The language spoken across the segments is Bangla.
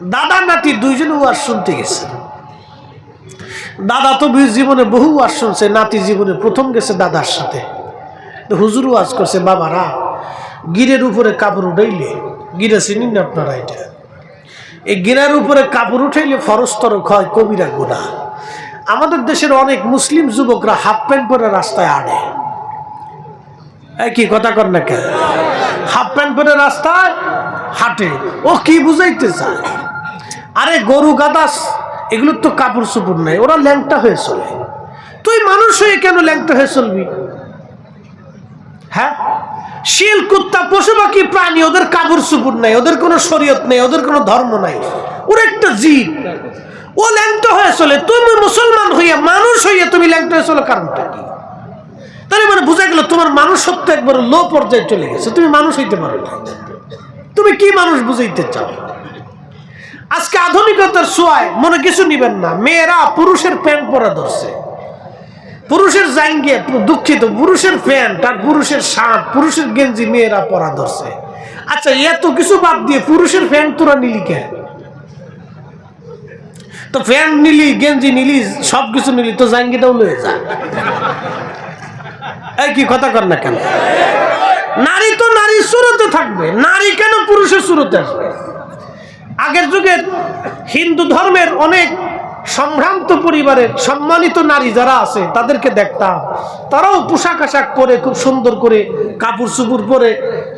দাদা নাতি দুইজন ওয়াজ শুনতে গেছে। দাদা তো জীবনে বহু ওয়াজ শুনছে, নাতি জীবনে প্রথম গেছে দাদার সাথে। হুজুর ওয়াজ করছে, বাবারা, গিরের উপরে কাপড় উঠাইলে, গিরে চিনিন না আপনারা এটা? এই গিরার উপরে কাপড় উঠাইলে ফরস্তর হয়, কবিরা গুণা আমাদের দেশের অনেক মুসলিম যুবকরা হাফ প্যান্ট পরে রাস্তায় এই কি কথা কর না কেন? হাফ প্যান্ট পরে রাস্তায় হাঁটে। ও কি বুঝাইতে চায়? আরে গরু গাদাস এগুলোর তো কাপড় চোপড় নাই, ওরা ল্যাংটা হয়ে চলে। তুই মানুষ হয়ে কেন ল্যাংটা হয়ে চলবি? হ্যাঁ? শিল, কুত্তা, পশু পাখি, প্রাণী, ওদের কাপড় চুপুর নাই, ওদের কোনো শরীয়ত নেই, ওদের কোনো ধর্ম নাই। ওর একটা জীব। ও ল্যাংটা হয়ে চলে, তুমি মুসলমান হইয়া মানুষ হইয়া তুমি ল্যাংটা হয়ে চলো, কারণটা কি? তাহলে মানে বোঝা গেল তোমার মানুষত্ব একবার লো পর্যায়ে চলে গেছে, তুমি মানুষ হইতে পারো তুমি কি মানুষ বুঝাইতে চাও? আজকে আধুনিকতার সোয়ায় মনে কিছু নিবেন না। মেয়েরা পুরুষের প্যান্ট পরা ধরছে। পুরুষের জাঙ্গে দুঃখিত, পুরুষের প্যান্ট আর পুরুষের শার্ট, পুরুষের গেঞ্জি মেয়েরা পরা ধরছে। আচ্ছা এত কিছু বাদ দিয়ে পুরুষের প্যান্ট তোরা নিলি কেন তো প্যান্ট নিলি, গেঞ্জি নিলি সব কিছু নিলি, তো জাঙ্গিটাও লয়ে যা। এই কি কথা কর না কেন? নারী তো নারীর সুরতে থাকবে, নারী কেন পুরুষের সুরতে আসবে? আগের যুগের হিন্দু ধর্মের অনেক সম্ভ্রান্ত পরিবারের সম্মানিত নারী যারা আছে, তাদেরকে দেখতাম। তারাও পোশাক আশাক পরে খুব সুন্দর করে কাপড় চুপুর পরে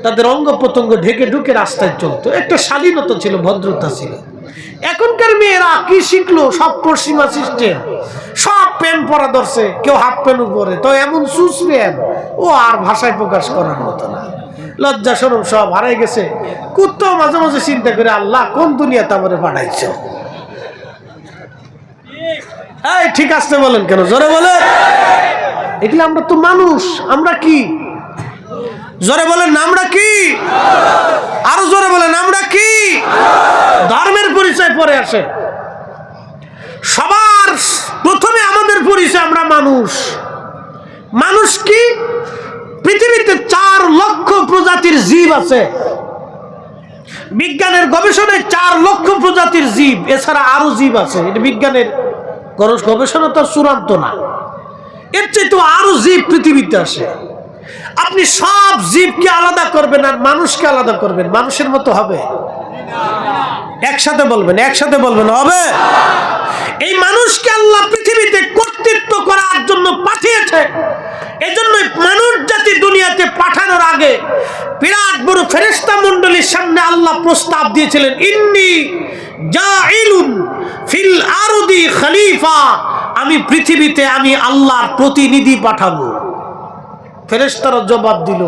তাদের অঙ্গ প্রত্যঙ্গ ঢেকে ঢুকে রাস্তায় চলতো। একটা শালীনতা ছিল, ভদ্রতা ছিল। এখনকার মেয়েরা কি শিখলো? সব পশ্চিমা সিস্টেম সব প্যান্ট পরা ধরছে, কেউ হাফ প্যান্ট পরে তো এমন সুস প্যান্ট ও আর ভাষায় প্রকাশ করার মতো না। লজ্জা সরম সব হারাই গেছে। কুত্তাও মাঝে মাঝে চিন্তা করে, আল্লাহ, কোন দুনিয়াতে আমারে পাঠাইছ এই, ঠিক আসতে বলেন কেন? জোরে বলে এগুলো আমরা তো মানুষ, আমরা কি? জোরে বলেন, আমরা কি? আরও জোরে বলেন, আমরা কি? ধর্মের পরিচয় পরে আসে। সবার প্রথমে আমাদের পরিচয় আমরা মানুষ। মানুষ কি? পৃথিবীতে চার লক্ষ প্রজাতির জীব আছে। বিজ্ঞানের গবেষণায় চার লক্ষ প্রজাতির জীব, এছাড়া আরও জীব আছে। এটা বিজ্ঞানের গবেষণা তো চূড়ান্ত না। এর চেয়ে তো আরও জীব পৃথিবীতে আসে। আপনি সব জীবকে আলাদা করবেন আর মানুষকে আলাদা করবেন। মানুষের মতো হবে। একসাথে বলবেন একসাথে বলবেন, হবে। এই মানুষকে আল্লাহ পৃথিবীতে কর্তৃত্ব করার জন্য পাঠিয়েছে। এজন্য মানুষ জাতি দুনিয়াতে পাঠানোর আগে বিরাট বড় ফেরেস্তা মন্ডলীর সামনে আল্লাহ প্রস্তাব দিয়েছিলেন, ইন্নি ফিল আরদি খলিফা। আমি পৃথিবীতে আমি আল্লাহর প্রতিনিধি পাঠাবো। ফেরেস্তারা জবাব দিল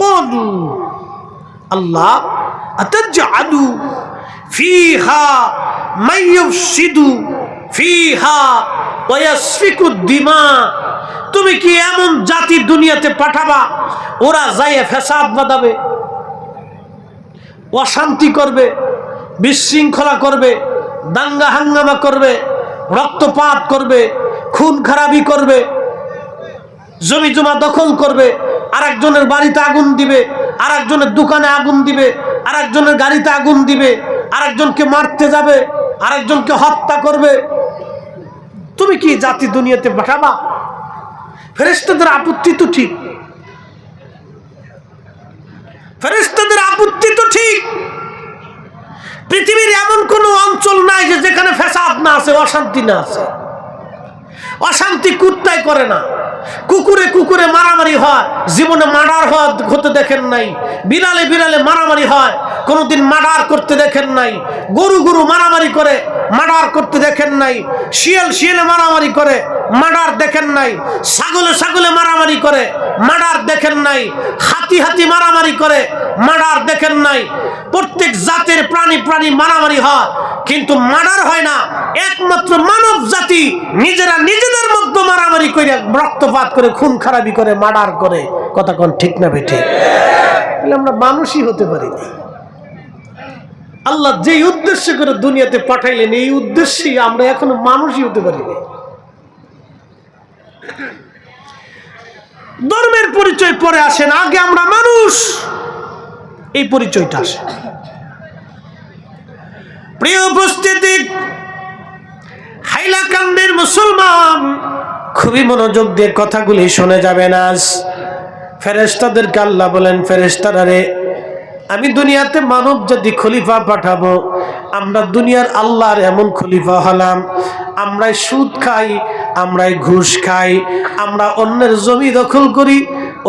কোন আল্লাহ আতাজ্জালু ফিহা মাইয়ুফসিদু ফিহা ওয়াসফিকু দিমা। তুমি কি এমন জাতি দুনিয়াতে পাঠাবা, ওরা যাইয়ে ফেসাদ বাঁধাবে, অশান্তি করবে, বিশৃঙ্খলা করবে, দাঙ্গা হাঙ্গামা করবে, রক্তপাত করবে, খুন খারাপি করবে জমি জমা দখল করবে আর একজনের বাড়িতে আগুন দিবে আর একজনের দোকানে আগুন দিবে আর একজনের গাড়িতে আগুন দিবে আর একজনকে মারতে যাবে আর একজনকে হত্যা করবে। তুমি কি জাতি দুনিয়াতে পাঠাবা ফেরেস্তাদের আপত্তি তো ঠিক। ফেরেস্তাদের আপত্তি তো ঠিক। পৃথিবীর এমন কোনো অঞ্চল নাই যে যেখানে ফেসাদ না আছে, অশান্তি না আছে। অশান্তি কুত্তায় করে না। কুকুরে কুকুরে মারামারি হয়, জীবনে মার্ডার হতে দেখেন নাই। বিড়ালে বিড়ালে মারামারি হয়, কোনোদিন মার্ডার করতে দেখেন নাই। গরু গরু মারামারি করে, মার্ডার করতে দেখেন নাই। শিয়াল শিয়ালে মারামারি করে, মার্ডার দেখেন নাই। ছাগলে ছাগলে মারামারি করে, মার্ডার দেখেন নাই। হাতি হাতি মারামারি করে, মার্ডার দেখেন নাই। প্রত্যেক জাতের প্রাণী প্রাণী মারামারি হয়, কিন্তু মার্ডার হয় না। একমাত্র মানব জাতি নিজেরা নিজেদের মধ্যে মারামারি করে রক্তপাত করে খুন খারাপি করে, মার্ডার করে, কথা কোন ঠিক না বেঠে তাহলে আমরা মানুষই হতে পারি আল্লাহ যেই উদ্দেশ্য করে দুনিয়াতে পাঠাইলেন, এই উদ্দেশ্যেই আমরা এখনও মানুষই হতে পারিনি ধর্মের পরিচয় পরে আসেন, আগে আমরা মানুষ। এই পরিচয়টা আসে। প্রিয় উপস্থিতি, হাইলাকান্দের মুসলমান খুবই মনোযোগ দিয়ে কথাগুলি শুনে যাবেন আজ ফেরেস্তাদেরকে আল্লাহ বলেন ফেরেস্তারা রে, আমি দুনিয়াতে মানব জাতি খলিফা পাঠাবো, আমরা দুনিয়ার আল্লাহর এমন খলিফা হলাম, আমরাই সুদ খাই, আমরাই ঘুষ খাই, আমরা অন্যের জমি দখল করি,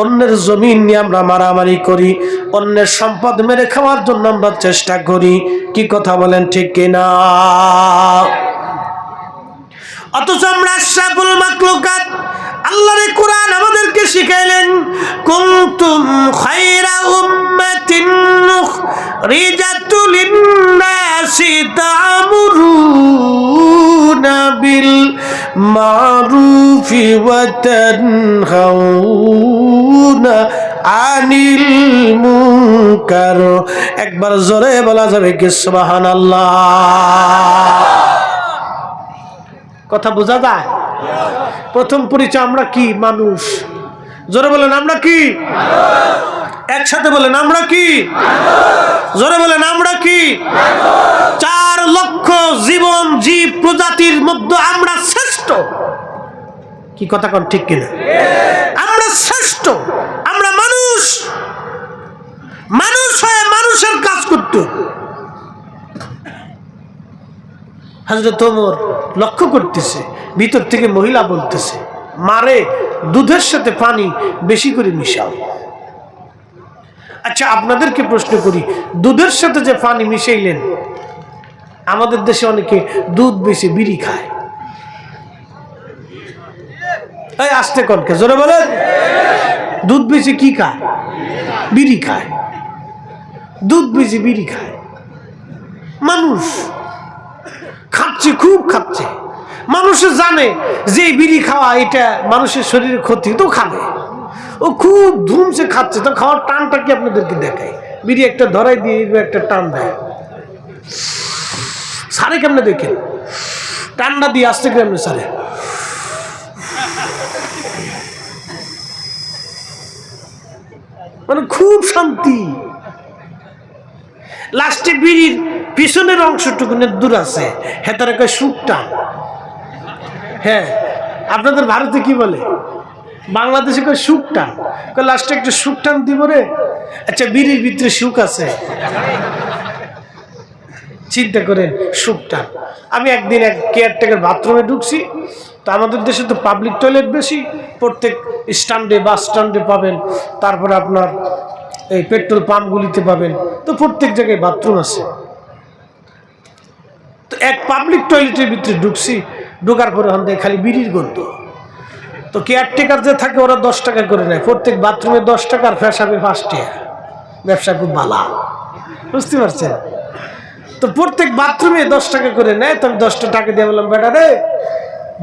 অন্যের জমি নিয়ে আমরা মারামারি করি, অন্যের সম্পদ মেরে খাওয়ার জন্য আমরা চেষ্টা করি, কি কথা বলেন ঠিক কিনা? অথচ আমরা আশরাফুল মাকলুকাত আল্লাহর কোরআন আমাদেরকে শিখাইলেন, কুনতুম খায়রা উম্মাতিন রিজাতু লিন-নাসি তা'মুরুনা বিল মারুফি ওয়া তানহাউনা আনিল মুনকার। একবার জোরে বলা যাবে কি সুবহানাল্লাহ। কথা বোঝা যায়? প্রথম পরিচয় আমরা কি? মানুষ। জোরে বলেন, আমরা কি? একসাথে বলেন, আমরা কি? জোরে বলেন, আমরা কি? চার লক্ষ জীবন জীব প্রজাতির মধ্যে আমরা শ্রেষ্ঠ। কি কথা কোন, ঠিক কিনা? আমরা শ্রেষ্ঠ, আমরা মানুষ। মানুষ হয়ে মানুষের কাজ করতে হবে। হাজরত ওমর লক্ষ্য করতেছে, ভিতর থেকে মহিলা বলতেছে, মারে, দুধের সাথে পানি বেশি করে মিশাও। আচ্ছা আপনাদেরকে প্রশ্ন করি, দুধের সাথে যে পানি মিশাইলেন, আমাদের দেশে অনেকে দুধ বেশি বিড়ি খায়। এই আসতে কনকে জোরে বলেন। দুধ বেশি কি খায়? বিড়ি খায়। দুধ বেশি বিড়ি খায়। মানুষ। খাচ্ছে, খুব খাচ্ছে। মানুষে জানে যে বিড়ি খাওয়া, এটা মানুষের শরীরে ক্ষতি, তো খাবে। ও খুব ধুমসে খাচ্ছে, তো খাওয়ার টানটা কি আপনাদেরকে দেখায় বিড়ি একটা ধরাই দিয়ে একটা টান দেয়। সারে কেমনে দেখেন? টান্ডা দিয়ে আসতে কেমনে সারে? মানে খুব শান্তি। লাস্টে বিড়ির পিছনের অংশটুকু দূর আছে। হ্যাঁ তার একটা সুখ টান হ্যাঁ আপনাদের ভারতে কি বলে? বাংলাদেশে কয় সুখ টান কয় লাস্টে একটু সুখ টান দিব রে। আচ্ছা বিড়ির ভিতরে সুখ আছে। চিন্তা করেন সুখ টান আমি একদিন এক কেয়ারটেকার বাথরুমে ঢুকছি, তো আমাদের দেশে তো পাবলিক টয়লেট বেশি। প্রত্যেক স্ট্যান্ডে, বাস স্ট্যান্ডে পাবেন। তারপর আপনার এই পেট্রোল পাম্পগুলিতে পাবেন। তো প্রত্যেক জায়গায় বাথরুম আছে। তো এক পাবলিক টয়লেটের ভিতরে ঢুকছি, ঢোকার পরে থেকে খালি বিড়ির গন্ধ। তো কেয়ারটেকার যে থাকে, ওরা দশ টাকা করে নেয়। প্রত্যেক বাথরুমে দশ টাকা আর ফ্যাসাবে পাঁচ টাকা। ব্যবসা খুব ভালো বুঝতে পারছেন? তো প্রত্যেক বাথরুমে দশ টাকা করে নেয়। তো আমি দশটা টাকা দিয়ে বললাম, বেটা রে,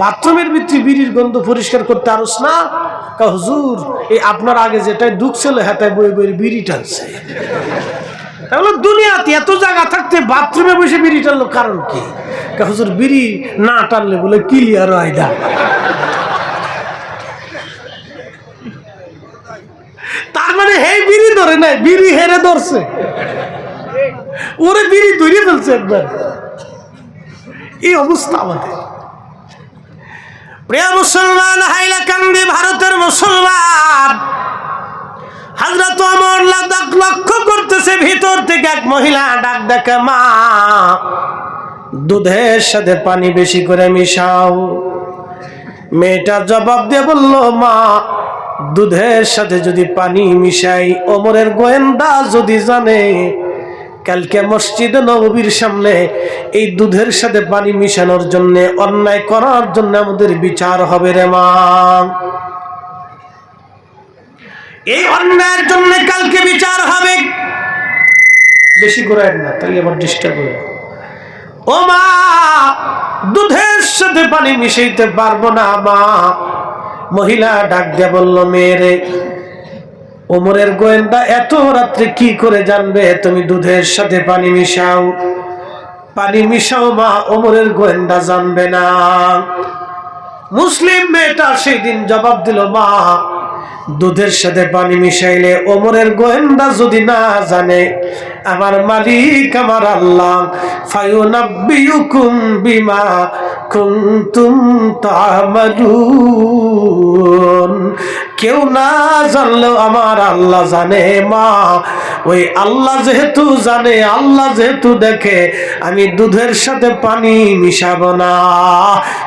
বাথরুমের ভিতরে বিড়ির গন্ধ পরিষ্কার করতে আরস না। কা হুজুর, এই আপনার আগে যেটাই ঢুকছিল হেতায় বই বই বিড়ি টানছে। দুনিয়াতে এত জায়গা থাকতে বাথরুমে বসে বিড়ি টানলো কারণ কি? কা হুজুর, বিড়ি না টানলে বলে ক্লিয়ার হয় না। তার মানে হে বিড়ি ধরে নাই, বিড়ি হেরে ধরছে। ওরে বিড়ি ধরে ফেলছে একবার। এই অবস্থা আমাদের। প্রিয় মুসলমান হাইলাকান্দি ভারতের মুসলমান। হাজরত অমর লাদাখ লক্ষ্য করতেছে, ভিতর থেকে এক মহিলা ডাক দেখে, মা, দুধের সাথে পানি বেশি করে মিশাও। মেয়েটা জবাব দিয়ে বলল, মা, দুধের সাথে যদি পানি মিশাই, অমরের গোয়েন্দা যদি জানে কালকে মসজিদে নববীর সামনে এই দুধের সাথে পানি মিশানোর জন্য, অন্যায় করার জন্য আমাদের বিচার হবে রে মা। এই অন্যায়ের জন্য কালকে বিচার হবে। বেশি করে না তাহলে আবার ডিস্টার্ব হবে ও মা, দুধের সাথে পানি মিশাইতে পারব না মা। মহিলা ডাক দিয়ে বলল মেয়েরে ওমরের গোয়েন্দা এত রাত্রে কি করে জানবে? তুমি দুধের সাথে পানি মিশাও। পানি মিশাও মা, ওমরের গোয়েন্দা জানবে না। মুসলিম মেয়েটা সেই দিন জবাব দিল, মা দুধের সাথে পানি মিশাইলে ওমরের গোয়েন্দা যদি না জানে, আমার মালিক, আমার আল্লাহ কেউ না জানলেও আমার আল্লাহ জানে, মা, ওই আল্লাহ যেহেতু জানে, আল্লাহ যেহেতু দেখে, আমি দুধের সাথে পানি মিশাবো না।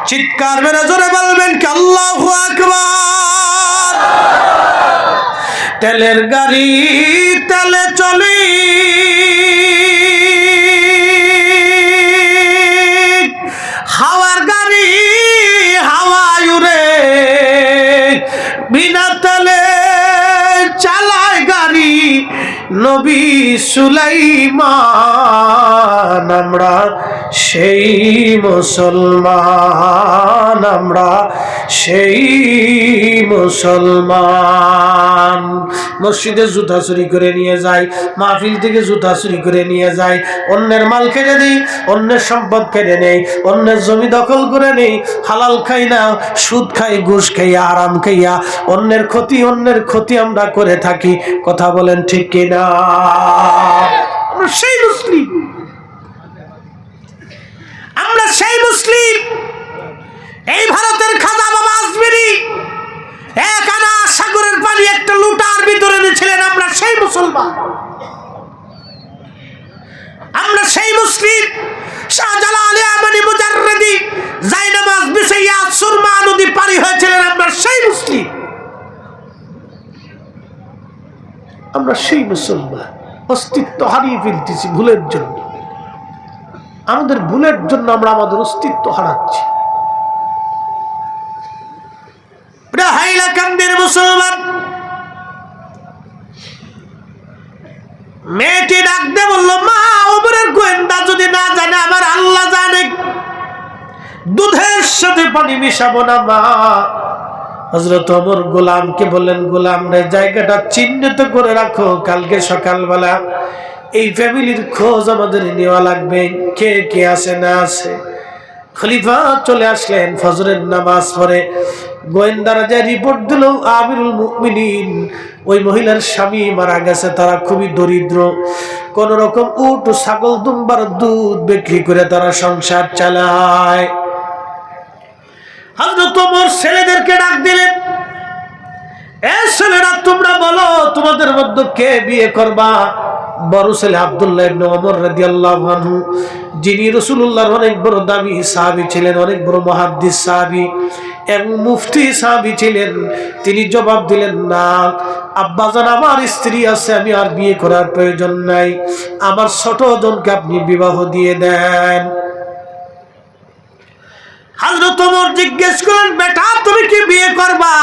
চিৎকার মেরে জোরে বলবেন কি, আল্লাহু আকবার! তেলের গাড়ি তেলে চলি। হাওয়ার গাড়ি হাওয়ায় উড়ে। বিনা তেলে চালায় গাড়ি নবী সুলাইমান। আমরা সেই মুসলমান, আমরা সেই মুসলমান। মসজিদে জুতা চুরি করে নিয়ে যায়, মাহফিল থেকে জুতা চুরি করে নিয়ে যায়, অন্যের মাল কেড়ে নেই অন্যের সম্পদ কেড়ে নেই অন্যের জমি দখল করে নেই হালাল খাই না, সুদ খাই, ঘুষ খাইয়া আরাম খাইয়া অন্যের ক্ষতি অন্যের ক্ষতি আমরা করে থাকি, কথা বলেন ঠিক কিনা? আমরা সেই মুসলিম। আমরা সেই মুসলিম। এই ভারতের খাজা বাবা আসবিরি এক আনা সাগরের পানি একটা লুটার ভিতরে ছিলেন আমরা সেই মুসলমান। আমরা সেই মুসলিম। হয়েছিলেন আমরা সেই মুসলিম। আমরা সেই মুসলমান। অস্তিত্ব হারিয়ে ফেলতেছি ভুলের জন্য। আমাদের ভুলের জন্য আমরা আমাদের অস্তিত্ব হারাচ্ছি। প্রিয় হাইলাকান্দির মুসলমান। মেয়েটি ডাকতে বলল, মা ওমরের গোয়েন্দা যদি না জানে, আমার আল্লাহ জানে। দুধের সাথে পানি মিশাবো না, মা। হজরত অমর গোলামকে বললেন, গোলাম রে, জায়গাটা চিহ্নিত করে রাখো, কালকে সকালবেলা এই ফ্যামিলির খোঁজ আমাদের নেওয়া লাগবে, কে কে আছে, না আছে। খলিফা চলে আসলেন, ফজরের নামাজ পড়ে। গোয়েন্দারা যে রিপোর্ট দিল, আমিরুল মুমিনিন, ওই মহিলার স্বামী মারা গেছে, তারা খুবই দরিদ্র। কোন রকম উট, ছাগল, দুম্বার দুধ বিক্রি করে তারা সংসার চালায়। হযরত ওমর ছেলেদেরকে ডাক দিলেন, এ ছেলেরা, তোমরা বলো, তোমাদের মধ্যে কে বিয়ে করবা? বড় ছেলে আব্দুল্লাহ ইবনে ওমর রাদিয়াল্লাহু আনহু যিনি রসুল্লাহর অনেক বড় দামি সাহাবি ছিলেন, অনেক বড় মহাদিস সাহাবি এবং মুফতি সাহাবি ছিলেন, তিনি জবাব দিলেন, না আব্বাজান আমার স্ত্রী আছে, আমি আর বিয়ে করার প্রয়োজন নাই। আমার ছোট জনকে আপনি বিবাহ দিয়ে দেন। হাজরত ওমর জিজ্ঞেস করলেন বেটা, তুমি কি বিয়ে করবা?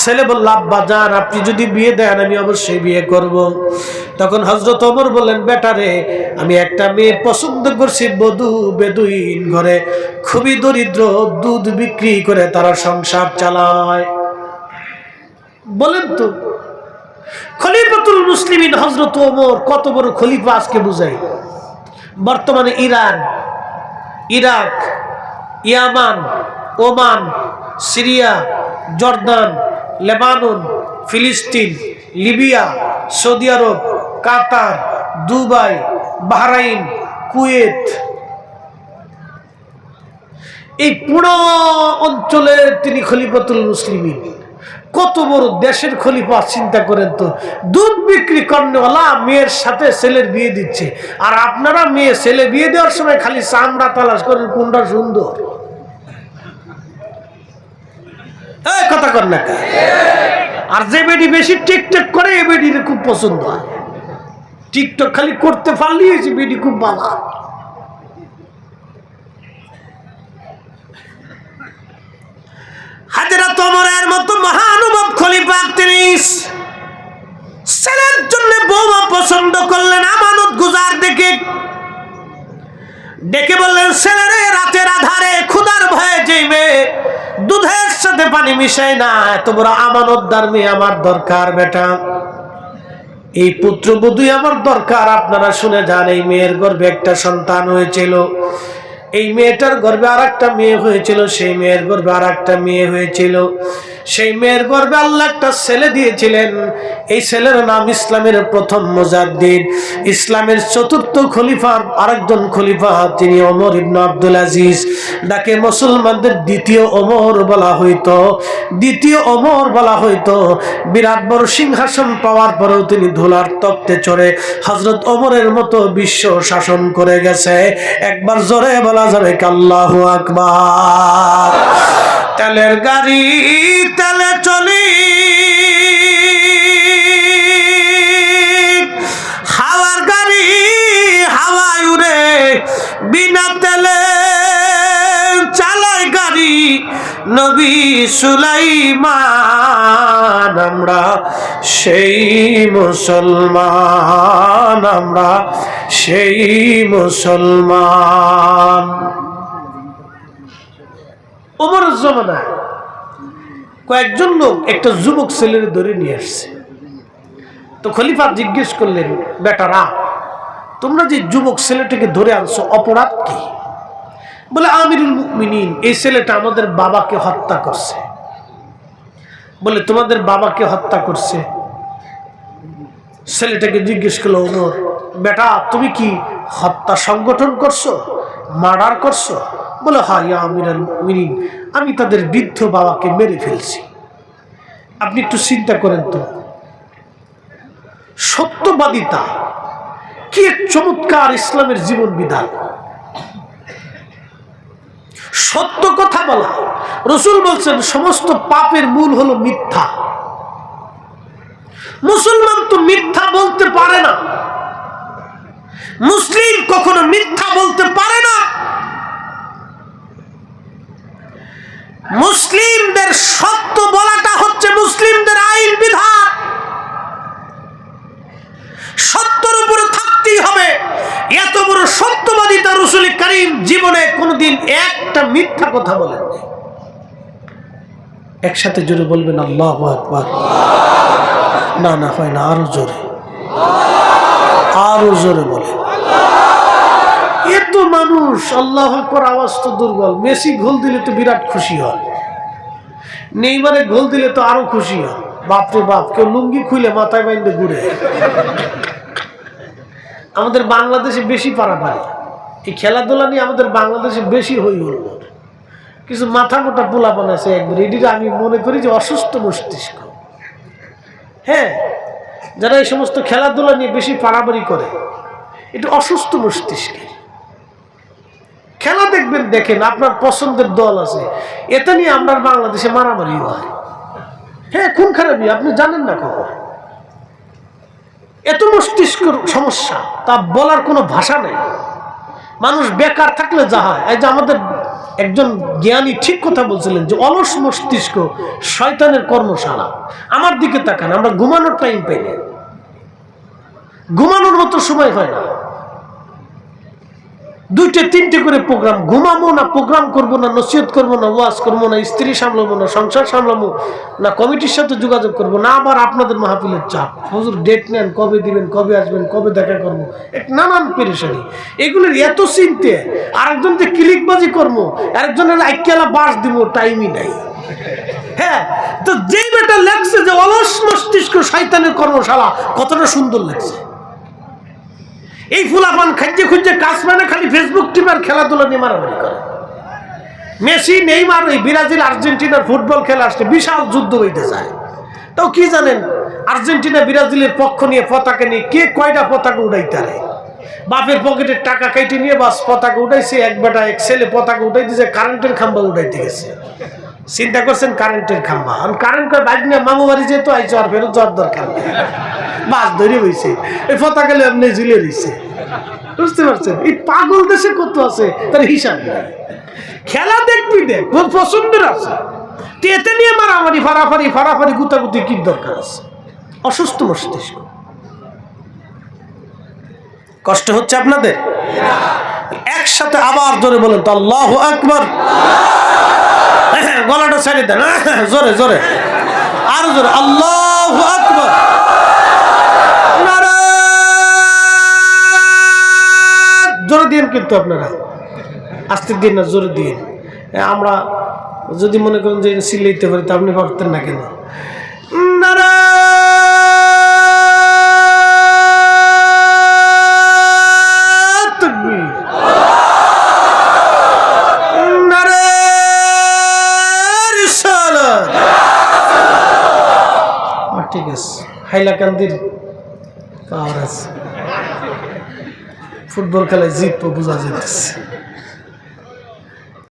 ছেলে বলল, আব্বা যান আপনি যদি বিয়ে দেন, আমি অবশ্যই বিয়ে করব। তখন হজরত ওমর বললেন, বেটা রে, আমি একটা মেয়ে পছন্দ করছি, বধু, বেদুইন ঘরে। খুবই দরিদ্র, দুধ বিক্রি করে তারা সংসার চালায়। বলেন তো, খলিফাতুল মুসলিমিন হজরত ওমর কত বড় খলিফা আজকে বুঝাই। বর্তমানে ইরান, ইরাক ইয়ামান, ওমান, সিরিয়া, জর্দান, লেবানন, ফিলিস্তিন, লিবিয়া, সৌদি আরব, কাতার, দুবাই, বাহরাইন, কুয়েত। এই পুরো অঞ্চলের তিনি খলিফাতুল মুসলিমিন। কত বড় দেশের খলিফা, চিন্তা করেন তো। দুধ বিক্রি করেওয়ালা মেয়ের সাথে ছেলের বিয়ে দিচ্ছে। আর আপনারা মেয়ে, ছেলে বিয়ে দেওয়ার সময় খালি চামড়া তালাশ করেন, কোনটা সুন্দর? কথা কর না? আর যে বেডি বেশি টিকটক করে এ বেডির খুব পছন্দ হয়। টিকটক খালি করতে পারলেই বেডি খুব ভালো। মতো মহানুভব তিনি জন্য পছন্দ করলেন, আমানত গুজার ডেকে বললেন রাতের আধারে ভয়ে দুধের সাথে পানি মিশাই না আমানতদার আমার দরকার, বেটা। এই আমার দরকার, আপনারা শুনে যান, এই মেয়ের গর্ভে একটা সন্তান হয়েছিল। এই মেয়েটার গর্বে আর মেয়ে হয়েছিল সেই মেয়ের গর্বে আর মেয়ে হয়েছিল। সেই মেয়ের গর্বে আল্লাহ একটা ছেলে দিয়েছিলেন। এই ছেলের নাম ইসলামের প্রথম মুজাদ্দিদ। ইসলামের চতুর্থ খলিফার আরেকজন খলিফা তিনি অমর ইবনে আব্দুল আজিজ। ডাকে মুসলমানদের দ্বিতীয় ওমর বলা হইতো। দ্বিতীয় ওমর বলা হইতো। বিরাট বড় সিংহাসন পাওয়ার পরেও তিনি ধুলার তক্তে চড়ে হজরত অমরের মতো বিশ্ব শাসন করে গেছে। একবার জোরে বলা যাবে কাল্লাহু আকবার। তেলের গাড়ি তেলে চলি। হাওয়ার গাড়ি হাওয়ায় উড়ে, বিনা তেলে চালায় গাড়ি। নবী সুলাইমান, আমরা সেই মুসলমান, আমরা সেই মুসলমান। ওমর জমানায় কয়েকজন লোক একটা যুবক ছেলের ধরে নিয়ে আসছে। তো খলিফা জিজ্ঞেস করলেন, বেটারা, তোমরা যে যুবক ছেলেটাকে ধরে আনছো, অপরাধ কি? বলে, আমিরুল মুমিনিন, এই ছেলেটা আমাদের বাবাকে হত্যা করছে। বলে, তোমাদের বাবাকে হত্যা করছে? ছেলেটাকে জিজ্ঞেস করল, ওমর, বেটা, তুমি কি হত্যা সংগঠন করছ, মার্ডার করছ? বলে, হয় আমিরাল মুমিনিন, আমি তাদের বৃদ্ধ বাবাকে মেরে ফেলছি। আপনি একটু চিন্তা করেন তো। সত্যবাদিতা, কি এক চমৎকার ইসলামের জীবন বিধান। সত্য কথা বলা, রসুল বলছেন, সমস্ত পাপের মূল হলো মিথ্যা। মুসলমান তো মিথ্যা বলতে পারে না। মুসলিম কখনো মিথ্যা বলতে পারে না। মুসলিমদের সত্য বলাটা হচ্ছে মুসলিমদের আইন বিধান। সত্যর উপরে থাকতেই হবে। এত বড় সত্যবাদিতা রসুল করিম জীবনে কোনোদিন একটা মিথ্যা কথা বলেননি। একসাথে জোরে বলবেন, আল্লাহ না না, হয় না, আরও জোরে। আরও জোরে বলে এত মানুষ আল্লাহ আওয়াজ তো দুর্বল। মেসি গোল দিলে তো বিরাট খুশি হয়। নেইমারে গোল দিলে তো আরও খুশি হয়। বাপরে বাপ, কেউ লুঙ্গি খুলে মাথায় বাইন্দে ঘুরে। আমাদের বাংলাদেশে বেশি পারাপারি। এই খেলাধুলা নিয়ে আমাদের বাংলাদেশে বেশি হই হল। কিছু মাথা মোটা পোলা বানাচ্ছে একবার। এটিকে আমি মনে করি যে অসুস্থ মস্তিষ্ক। হ্যাঁ যারা এই সমস্ত খেলাধুলা নিয়ে বেশি পারাবারি করে, এটা অসুস্থ মস্তিষ্কের। দেখবেন, দেখেন, আপনার পছন্দের দল আছে। এটা নিয়ে আপনার বাংলাদেশে মারামারি হয়। হ্যাঁ খুন খারাপই, আপনি জানেন না কখন। এত মস্তিষ্ক সমস্যা, তা বলার কোনো ভাষা নেই। মানুষ বেকার থাকলে যা হয়। এই যে আমাদের একজন জ্ঞানী ঠিক কথা বলছিলেন যে, অলস মস্তিষ্ক শয়তানের কর্মশালা। আমার দিকে তাকান, আমরা ঘুমানোর টাইম পাই না। ঘুমানোর মতো সময় হয় না। দুইটে, তিনটে করে প্রোগ্রাম ঘুমাবো না প্রোগ্রাম করব না, নসিহত করব না, ওয়াজ করব না, স্ত্রী সামলাবো না, সংসার সামলাবো না, কমিটির সাথে যোগাযোগ করব না, আবার আপনাদের মাহফিলের চাপ। হুজুর ডেট নেন, কবে দিবেন, কবে আসবেন, কবে দেখা করব? এক নানান পেরেশানি। এগুলোর এত চিনতে, আরেকজন যে ক্লিকবাজি করব, আরেকজনের আইকেলা বাস দিব, টাইমই নাই। হ্যাঁ তো যেই বেটা লাগছে যে অলস মস্তিষ্ক শয়তানের কর্মশালা, কতটা সুন্দর লাগছে এই ফুলাপান খাইজে খুঁজে কাজ মানে খালি ফেসবুক টিপার খেলাধুলা নিয়ে মারামারি করে। মেসি, নেইমার ওই ব্রাজিল, আর্জেন্টিনার ফুটবল খেলা আসলে বিশাল যুদ্ধ হইতে যায়। তাও কি জানেন, আর্জেন্টিনা ব্রাজিলের পক্ষ নিয়ে পতাকা নিয়ে কে কয়টা পতাকা উড়াইতে পারে বাপের পকেটের টাকা কেটে নিয়ে বাস পতাকা উঠাইছে এক বেটা, এক ছেলে পতাকা উঠাই দিয়েছে কারেন্টের খাম্বা উঠাইতে গেছে। চিন্তা করছেন কারেন্টের খাম্বা? আর কারেন্ট করে বাইক নিয়ে মামু বাড়ি যেত আইসো আর ফেরত যাওয়ার দরকার মাছ ধরে হয়েছে এই পতাকা এমনি ঝুলে রয়েছে বুঝতে পারছেন? এই পাগল দেশে কত আছে? তার হিসাব খেলা দেখবি দেখ পছন্দের আছে। এতে নিয়ে মারামারি ফারাফারি ফারাফারি গুতাগুতি কি দরকার আছে? অসুস্থ মস্তিষ্ক। কষ্ট হচ্ছে আপনাদের? একসাথে আবার জোরে বলেন তো, আল্লাহ আকবর। গলাটা ছেড়ে দেন জোরে জোরে। আরও জোরে, আল্লাহ আকবর। দিন কিন্তু আপনারা। আস্তে দিন না, জোরে দিন আমরা যদি মনে করেন যে সিলাইতে পারি, তা আপনি পারতেন না কেন? ঠিক আছে। হাইলাকান্দির পাওয়ার আছে ফুটবল খেলায় জিতবো বোঝা যেতেছে